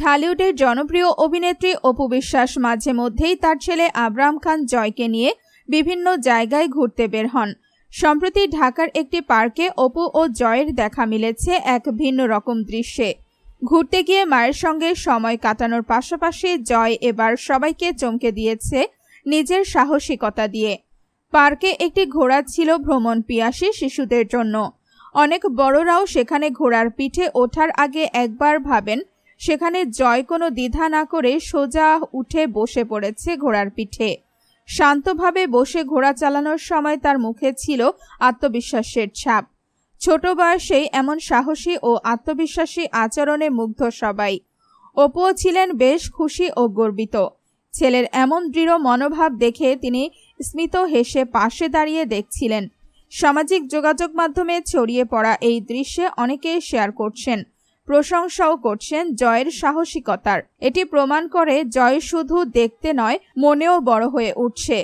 ঢালিউডের জনপ্রিয় অভিনেত্রী অপু বিশ্বাস মাঝে মধ্যেই তার ছেলে আবরাম খান জয়কে নিয়ে বিভিন্ন জায়গায় ঘুরতে বের হন। সম্প্রতি ঢাকার একটি পার্কে অপু ও জয়ের দেখা মিলেছে এক ভিন্ন রকম দৃশ্যে। ঘুরতে গিয়ে মায়ের সঙ্গে সময় কাটানোর পাশাপাশি জয় এবার সবাইকে চমকে দিয়েছে নিজের সাহসিকতা দিয়ে। পার্কে একটি ঘোড়া ছিল ভ্রমণ পিয়াসী শিশুদের জন্য। অনেক বড়রাও সেখানে ঘোড়ার পিঠে ওঠার আগে একবার ভাবেন সেখানে জয় কোনো দ্বিধা না করে সোজা উঠে বসে পড়েছে ঘোড়ার পিঠে। শান্তভাবে বসে ঘোড়া চালানোর সময় তার মুখে ছিল আত্মবিশ্বাসের ছাপ। ছোট বয়সেই এমন সাহসী ও আত্মবিশ্বাসী আচরণে মুগ্ধ সবাই। অপুও ছিলেন বেশ খুশি ও গর্বিত। ছেলের এমন দৃঢ় মনোভাব দেখে তিনি স্মিত হেসে পাশে দাঁড়িয়ে দেখছিলেন। সামাজিক যোগাযোগ মাধ্যমে ছড়িয়ে পড়া এই দৃশ্যে অনেকেই শেয়ার করছেন প্রশংসাও করছেন জয়ের সাহসিকতার। এটি প্রমাণ করে জয় শুধু দেখতে নয়, মনেও বড় হয়ে উঠছে।